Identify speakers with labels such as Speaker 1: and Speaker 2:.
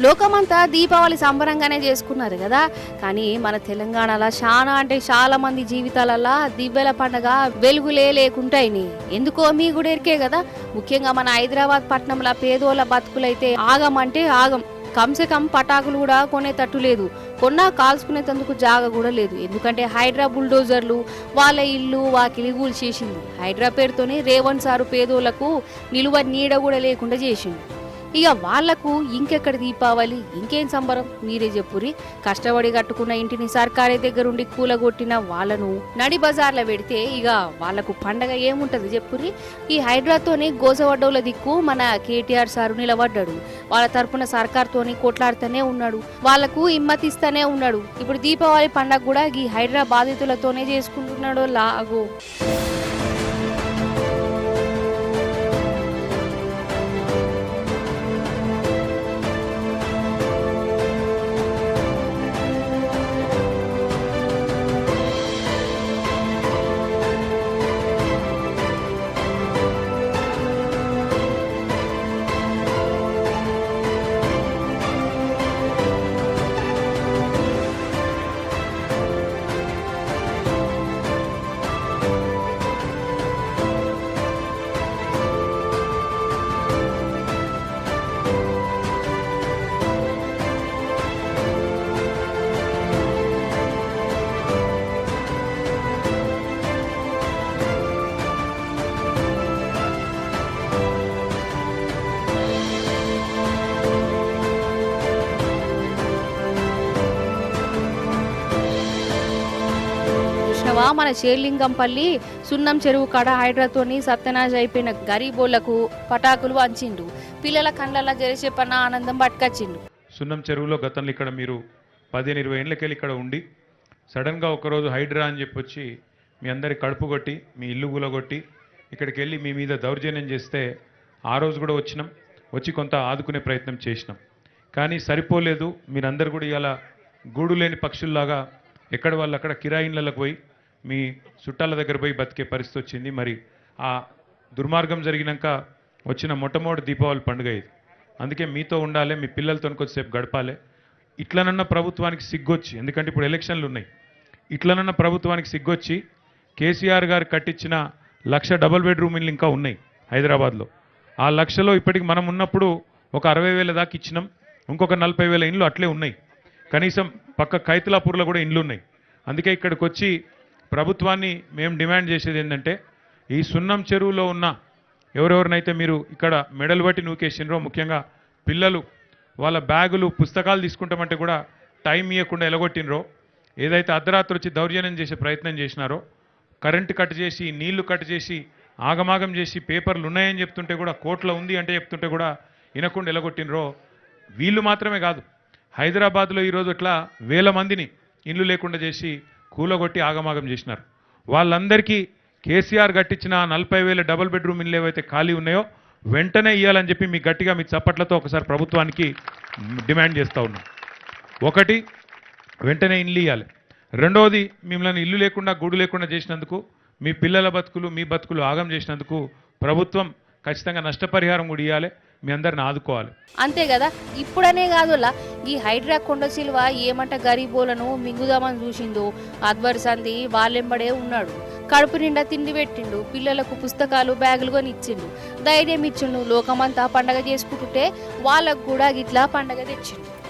Speaker 1: లోకమంతా దీపావళి సంబరంగానే చేసుకున్నారు కదా. కానీ మన తెలంగాణలో చాలా అంటే చాలా మంది జీవితాలలో దివ్యల పండగ వెలుగులే లేకుంటాయి ఎందుకో మీ కూడా ఎరికే కదా. ముఖ్యంగా మన హైదరాబాద్ పట్టణంలో పేదోళ్ళ బతుకులైతే ఆగమంటే ఆగం. కంసే కం పటాకులు కూడా కొనేటట్టు లేదు. కొన్నా కాల్చుకునేటందుకు జాగ కూడా లేదు. ఎందుకంటే హైడ్రా బుల్డోజర్లు వాళ్ళ ఇల్లు వాకిలి చేసింది హైడ్రా పేరుతోనే రేవంత్ సారు పేదోళ్ళకు నిలువ నీడ కూడా లేకుండా చేసింది ఇక వాళ్ళకు ఇంకెక్కడ దీపావళి? ఇంకేం సంబరం? మీరే చెప్పురి కష్టపడి కట్టుకున్న ఇంటిని సర్కారే దగ్గరుండి కూలగొట్టిన వాళ్ళను నడి బజార్లో పెడితే ఇక వాళ్ళకు పండగ ఏముంటది చెప్పురి ఈ హైడ్రాతోనే గోసవడ్డోల దిక్కు మన కేటీఆర్ సారు నిలబడ్డాడు. వాళ్ళ తరపున సర్కార్తోని కొట్లాడుతూనే ఉన్నాడు. వాళ్ళకు ఇమ్మతిస్తూనే ఉన్నాడు. ఇప్పుడు దీపావళి పండగ కూడా ఈ హైడ్రా బాధితులతోనే చేసుకుంటున్నాడు లాగో. చూసినవా మన చేర్లింగంపల్లి సున్నం చెరువు కాడ హైడ్రాతోని సత్యనాశ అయిపోయిన గరీబోళ్ళకు పటాకులు వంచిండు పిల్లల కండ్లలో జరిసేపన్న ఆనందం పట్టుకొచ్చిండు
Speaker 2: సున్నం చెరువులో గతంలో ఇక్కడ మీరు పదిహేను ఇరవై ఏళ్ళకెళ్ళి ఇక్కడ ఉండి సడన్గా ఒకరోజు హైడ్రా అని చెప్పి వచ్చి మీ అందరి కడుపు కొట్టి మీ ఇల్లు గులగొట్టి ఇక్కడికి వెళ్ళి మీ మీద దౌర్జన్యం చేస్తే ఆ రోజు కూడా వచ్చినాం. వచ్చి కొంత ఆదుకునే ప్రయత్నం చేసినాం. కానీ సరిపోలేదు. మీరందరూ కూడా ఇలా గూడు లేని పక్షుల్లాగా ఎక్కడ వాళ్ళు అక్కడ కిరాయిన్లకు పోయి మీ చుట్టాల దగ్గర పోయి బతికే పరిస్థితి వచ్చింది. మరి ఆ దుర్మార్గం జరిగినాక వచ్చిన మొట్టమొదటి దీపావళి పండుగ ఇది. అందుకే మీతో ఉండాలి మీ పిల్లలతో కొద్దిసేపు గడపాలి. ఇట్లనన్న ప్రభుత్వానికి సిగ్గొచ్చి ఎందుకంటే ఇప్పుడు ఎలక్షన్లు ఉన్నాయి. ఇట్లనన్న ప్రభుత్వానికి సిగ్గొచ్చి కేసీఆర్ గారు కట్టించిన లక్ష డబల్ బెడ్రూమ్ ఇల్లు ఇంకా ఉన్నాయి హైదరాబాద్లో. ఆ లక్షలో ఇప్పటికి మనం ఉన్నప్పుడు ఒక అరవై వేల దాకా ఇచ్చినాం. ఇంకొక నలభై వేల ఇండ్లు అట్లే ఉన్నాయి. కనీసం పక్క కైతలాపూర్లో కూడా ఇండ్లు ఉన్నాయి. అందుకే ఇక్కడికి వచ్చి ప్రభుత్వాన్ని మేము డిమాండ్ చేసేది ఏంటంటే ఈ సున్నం చెరువులో ఉన్న ఎవరెవరినైతే మీరు ఇక్కడ మెడలు బట్టి నూకేసిండ్రో ముఖ్యంగా పిల్లలు వాళ్ళ బ్యాగులు పుస్తకాలు తీసుకుంటామంటే కూడా టైం ఇవ్వకుండా ఎలగొట్టినరో ఏదైతే అర్ధరాత్రి వచ్చి దౌర్జన్యం చేసే ప్రయత్నం చేసినారో కరెంటు కట్ చేసి నీళ్ళు కట్ చేసి ఆగమాగం చేసి పేపర్లు ఉన్నాయని చెప్తుంటే కూడా కోర్టులో ఉంది అంటే చెప్తుంటే కూడా వినకుండా ఎలగొట్టినరో వీళ్ళు మాత్రమే కాదు. హైదరాబాద్లో ఈరోజు ఇట్లా వేల మందిని ఇండ్లు లేకుండా చేసి కూలగొట్టి ఆగమాగం చేసినారు. వాళ్ళందరికీ కేసీఆర్ కట్టించిన నలభై వేల డబుల్ బెడ్రూమ్ ఇల్లు ఏవైతే ఖాళీ ఉన్నాయో వెంటనే ఇవ్వాలని చెప్పి మీ గట్టిగా మీ చప్పట్లతో ఒకసారి ప్రభుత్వానికి డిమాండ్ చేస్తూ ఉన్నాం. ఒకటి వెంటనే ఇల్లు ఇవ్వాలి రెండవది మిమ్మల్ని ఇల్లు లేకుండా గూడు లేకుండా చేసినందుకు మీ పిల్లల బతుకులు మీ బతుకులు ఆగం చేసినందుకు ప్రభుత్వం ఖచ్చితంగా నష్టపరిహారం కూడా ఇవ్వాలి మీ అందరిని ఆదుకోవాలి.
Speaker 1: అంతే కదా? ఇప్పుడనే కాదులా ఈ హైడ్రా కొండ సిల్వ ఏమంట గరీబోలను మింగుదామని చూసిందో అద్వర్ సంధి వాళ్ళెంబడే ఉన్నాడు. కడుపు నిండా తిండి పెట్టిండు పిల్లలకు పుస్తకాలు బ్యాగులు కొని ఇచ్చిండు ధైర్యం ఇచ్చిండు లోకమంతా పండగ చేసుకుంటుంటే వాళ్ళకు కూడా ఇట్లా పండగ తెచ్చిండు.